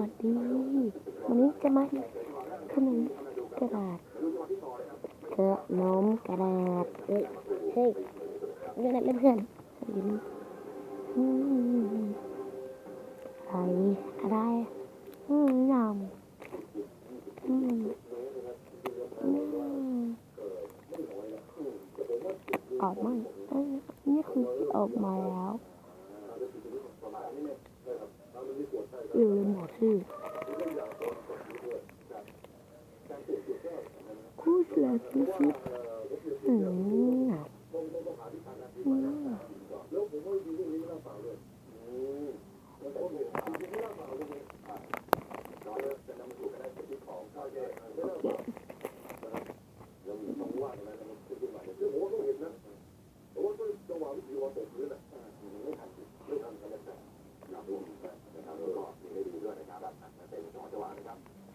วัสดี วันนี้จะมาขนมกระดาษขนมกระดาษเฮ้ยเฮ้ยเล่นเล่นเพื่อนยิ้มอืมอะไรอะไรอืมยำอืมอืมออกมาเอ้ยนี่คือออกมาแล้ว อย่าลืมบอกชื่อคู่เสือคู่ชิดอืมอืมโอเค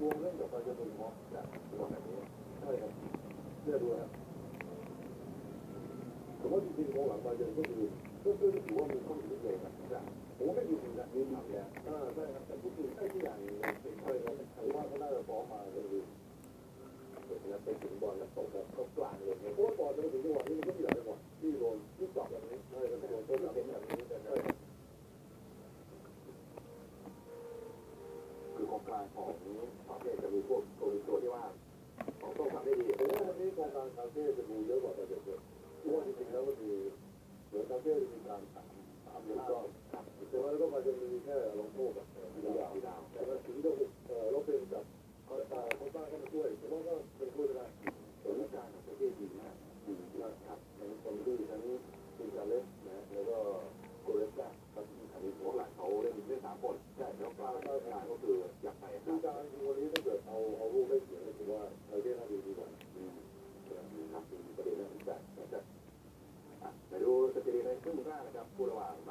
500円。は。的个，我们就是在，嗯，在在。 ลางของประเทศจะมีพวกตัวตัวที่ว่าของต้องทำได้ดีแต่ว่าวันนี้โครงการคาเฟ่จะมีเยอะกว่าแต่เด็กเลยเพราะว่าจริงๆแล้วก็คือเหมือนคาเฟ่จะมีการสามสามหรือก็แต่ว่าก็มาจะมีแค่ลงโทษแบบดาวดาวแต่ว่าถึงจะเออเราเป็นกับเขาตาเขาตาก็มาช่วยแต่ว่าก็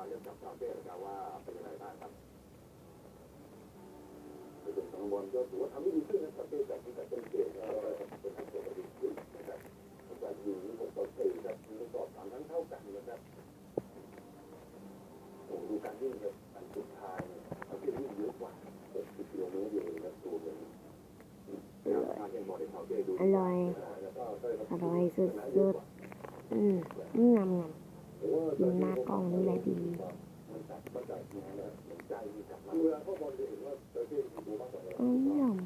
คู่ระหว่างบาเยิร์นกับคาเฟ่นะครับว่าเป็นยังไงบ้างครับในส่วนของบอลก็ถือว่าทำได้ดีขึ้นนะครับเป้จากที่จากต้นเกมก็เป็นทางตัวดีขึ้นนะครับจากอยู่ที่ผมต่อสี่ครับมีต่อสามทั้งเท่ากันนะครับโอ้ดูการวิ่งครับอันสุดท้ายเนี่ยเขาจะวิ่งเยอะกว่า60กิโลเมตรอยู่เลยนะตัวเลยการเห็นบอลในเขาจะดูอร่อยแล้วก็ใช่ครับอร่อยสุดๆอืมงามงามแต่ว่าๆ ดูหน้ากล้องนี่แหละดีเอ้ยหย่อม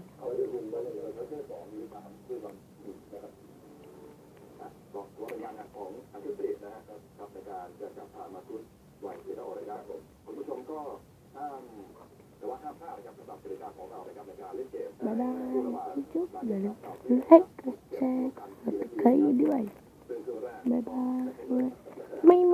บ๊ายบายจุ๊บอย่าลืมไลค์กดแชร์กดติดตามด้วยบ๊ายบาย Máy!